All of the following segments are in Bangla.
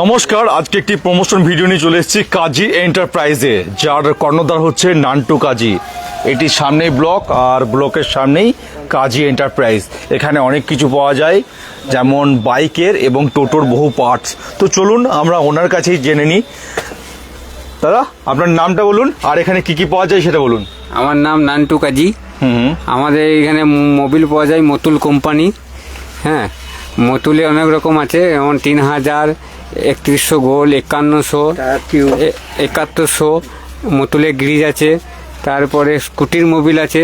নমস্কার আজকে একটি প্রমোশন ভিডিও নিয়ে চলে এসেছি কাজী এন্টারপ্রাইজে যার কর্ণধার হচ্ছে নান্টু কাজী। এটি সামনেই ব্লক আর ব্লকের সামনেই কাজী এন্টারপ্রাইজ এখানে অনেক কিছু পাওয়া যায় যেমন বাইকের এবং টোটোর বহু পার্টস তো চলুন আমরা ওনার কাছেই জেনে নিই। দাদা আপনার নামটা বলুন আর এখানে কি কি পাওয়া যায় সেটা বলুন। আমার নাম নান্টু কাজী। হুম আমাদের এখানে মোবিল পাওয়া যায় মতুল কোম্পানি হ্যাঁ মতুলে অনেক রকম আছে যেমন তিন হাজার একত্রিশশো গোল একান্নশো একাত্তরশো মতুলে গ্রিজ আছে তারপরে স্কুটির মোবিল আছে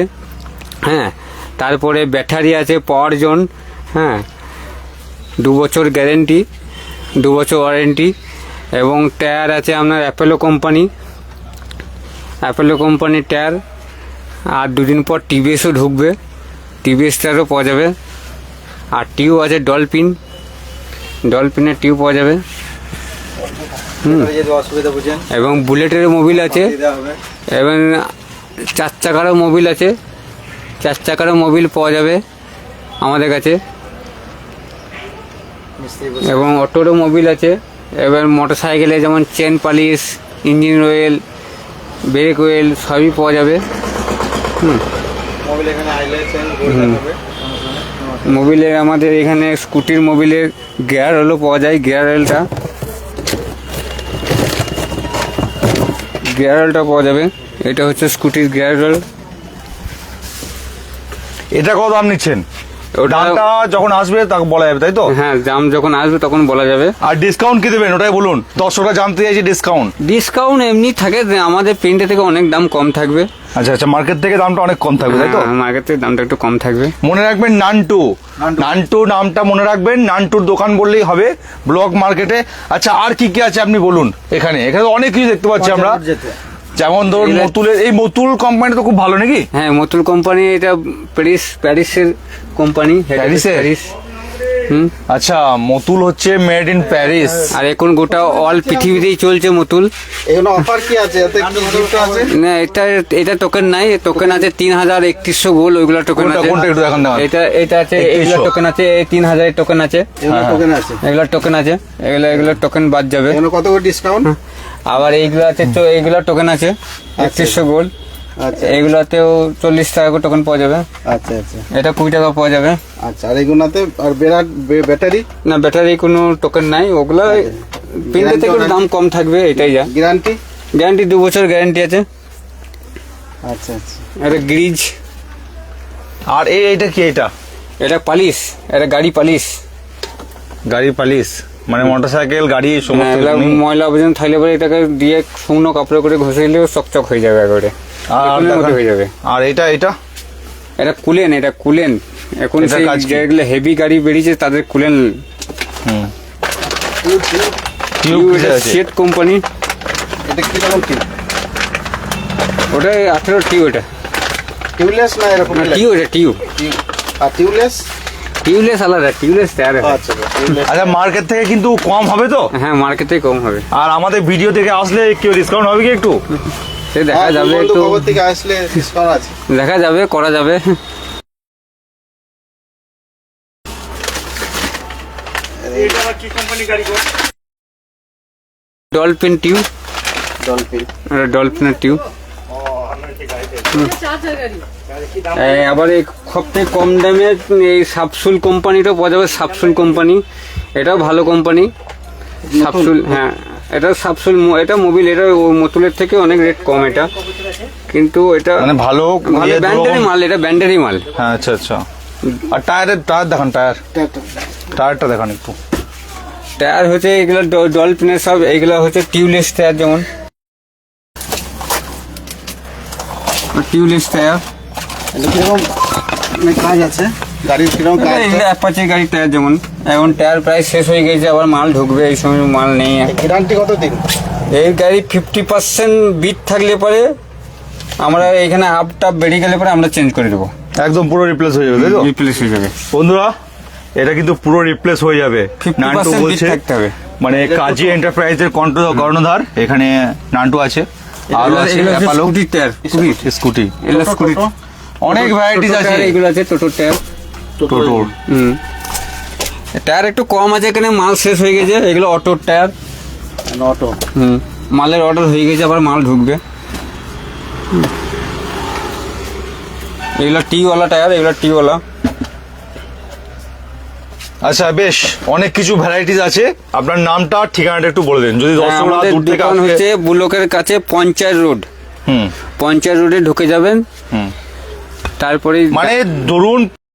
হ্যাঁ তারপরে ব্যাটারি আছে পাওয়ার জোন হ্যাঁ দু বছর গ্যারেন্টি দু বছর ওয়ারেন্টি এবং টায়ার আছে আপনার অ্যাপেলো কোম্পানি অ্যাপেলো কোম্পানির টায়ার আর দুদিন পর টিভিএসও ঢুকবে টিভিএস টায়ারও পাওয়া যাবে আর টিউব আছে ডলফিন ডলফিনের টিউব পাওয়া যাবে হুম যদি অসুবিধা বুঝেন এবং বুলেটের মোবিল আছে। এবং চার চাকারও মোবিল আছে। চার চাকারও মোবিল পাওয়া যাবে আমাদের কাছে। এবং অটোরও মোবিল আছে। এবার মোটর সাইকেলে যেমন chain polish engine oil brake oil সবই পাওয়া যাবে। মোবিলের আমাদের এখানে স্কুটির মোবিলের গিয়ার অয়েলও পাওয়া যায় গিয়ার অয়েলটা গিয়ার অয়েলটা পাওয়া যাবে। এটা হচ্ছে স্কুটির গিয়ার এটা কত দাম নিচ্ছেন? দামটা যখন আসবে তাকে বলা যাবে তাই তো? হ্যাঁ দাম যখন আসবে তখন বলা যাবে। আর ডিসকাউন্ট কি দেবেন? ওটাই বলুন। দর্শকরা জানতে চাইছে ডিসকাউন্ট ডিসকাউন্ট এমনি থাকে যে আমাদের প্রিন্টে থেকে অনেক দাম কম থাকবে। আচ্ছা আচ্ছা মার্কেট থেকে দামটা অনেক কম থাকবে তাই তো? মার্কেট থেকে দামটা একটু কম থাকবে। মনে রাখবেন নান্টু। নান্টু। নামটা মনে রাখবেন। নান্টুর দোকান বললেই হবে ব্লক মার্কেটে আচ্ছা আর কি কি আছে আপনি বলুন এখানে? এখানে অনেক কিছু দেখতে পাচ্ছি আমরা। যেমন ধরুন মতুলের এই মতুল কোম্পানি তো খুব ভালো নাকি? হ্যাঁ মতুল কোম্পানি এটা প্যারিস প্যারিসের কোম্পানি প্যারিস হুম? আচ্ছা মতুল হচ্ছে মেড ইন প্যারিস আর এখন গোটা অল পৃথিবীতেই চলছে মতুল। এখানে অফার কি আছে? এতে কি গিফট আছে? না এটা এটা টোকেন নাই টোকেন আছে তিন হাজার একত্রিশশো গোল ওইগুলো টোকেন আছে। কোনটা একটু দেখান দেখান। এটা এটা আছে 3100 এইগুলো টোকেন আছে এই তিন হাজারের টোকেন আছে। এগুলো টোকেন আছে? এগুলো টোকেন আছে এগুলো এগুলো টোকেন বাদ যাবে। এখানে কত করে ডিসকাউন্ট আবার এইগুলো আছে চো- এইগুলো টোকেন আছে একত্রিশশো গোল আচ্ছা। এইগুলোতেও চল্লিশ টাকা করে টোকেন পাওয়া যাবে। আচ্ছা আচ্ছা। এটা কুড়ি টাকা পাওয়া যাবে। আচ্ছা আর এগুলোতে আর বিরাট ব্যাটারি? না ব্যাটারি কোনো টোকেন নাই। ওগুলো প্রিন্টে থেকে একটু দাম কম থাকবে এটাই যা। গ্যারান্টি গ্যারান্টি দু বছর গ্যারান্টি আছে। আচ্ছা আচ্ছা। এটা গ্রিজ। আর এই এইটা কি এটা? এটা পালিশ। এটা গাড়ি পালিশ। গাড়ি পালিশ? মানে মোটরসাইকেল গাড়ি হ্যাঁ, সমস্ত ময়লা আবর্জনা থাইলে পরে এটাকে দিয়ে শুকনো কাপড়ে করে ঘষে দিলেও চকচক হয়ে যাবে একবারে। আর। হয়ে যাবে। আর এটা এটা? এটা কুলেন এটা কুলেন। এখন যেগুলো হেভি গাড়ি বেরিয়েছে তাদের কুলেন। হুম। টিউব সেট কোম্পানি এটা কি রকম টিউব ওটা আঠেরো টিউ এটা। টিউবলেস না এরকম টিউ এটা টিউ টিউব আর টিউবলেস টিউলেস আলাদা টিউলেস টায়ার আচ্ছা আচ্ছা মার্কেট থেকে কিন্তু কম হবে তো? হ্যাঁ মার্কেটে কম হবে। আর আমাদের ভিডিও থেকে আসলে কেউ ডিসকাউন্ট হবে কি একটু? সে দেখা হ্যাঁ, যাবে একটু। থেকে আসলে ডিসকাউন্ট আছে। দেখা যাবে করা যাবে। ডলফিন টিউব ডলফিন এটা ডলফিনের টিউব আবার এই সবথেকে কম দামে এই সাপসুল কোম্পানিটাও পাওয়া যাবে সাপসুল কোম্পানি। এটাও ভালো কোম্পানি। সাপসুল হ্যাঁ। এটা সাপসুল এটা মোবিল এটা মতুলের থেকে অনেক রেট কম এটা। কিন্তু এটা মানে ভালো ভালো ইয়ে ব্যান্ডেরই মাল এটা ব্যান্ডেরই মাল। হ্যাঁ আচ্ছা আচ্ছা। আর টায়ারের টায়ার দেখান টায়ার। টায়ারটা দেখান একটু। টায়ার হচ্ছে এগুলো ডলফিনের সব এগুলো হচ্ছে টিউবলেস টায়ার যেমন। টায়ার। কীরকম মানে কাজ আছে? গাড়ির কীরকম কাজ এগুলো অ্যাপাচি গাড়ির টায়ার যেমন। এখন টায়ার প্রায় শেষ হয়ে গেছে আবার মাল ঢুকবে এই সময় মাল নেই। গ্যারান্টি কত দিন এই গাড়ি ফিফটি পার্সেন্ট বিট থাকলে পরে আমরা এখানে আপ টাপ বেরিয়ে গেলে পরে আমরা চেঞ্জ করে দেবো। একদম পুরো রিপ্লেস হয়ে যাবে তাই তো? রিপ্লেস হয়ে যাবে। বন্ধুরা এটা কিন্তু পুরো রিপ্লেস হয়ে যাবে। 50% নান্টু বলছে থাকতে হবে। মানে কাজী এন্টারপ্রাইজের কর্ণধার এখানে নান্টু আছে। আরও আছে অ্যাপালো টায়ার স্কুটি স্কুটি। এগুলো স্কুটি। অনেক ভ্যারাইটিস আছে। এগুলো আছে টোটো টায়ার। টোটোর হুম। টায়ার একটু কম আছে এখানে মাল শেষ হয়ে গেছে। এগুলো অটোর টায়ার। অটো। হুম। মালের অর্ডার হয়ে গেছে আবার মাল ঢুকবে। এগুলো টিওয়ালা টায়ার এগুলো টিওয়ালা। আচ্ছা বেশ অনেক কিছু ভ্যারাইটিস আছে। আপনার নামটা ঠিকানাটা একটু বলে দিন। যদি হ্যাঁ, দূর থেকে হচ্ছে বুলকের কাছে পঞ্চায়েত রোড। হুম। পঞ্চায়েত রোডে ঢুকে যাবেন। হুম। তারপরে মানে ধরুন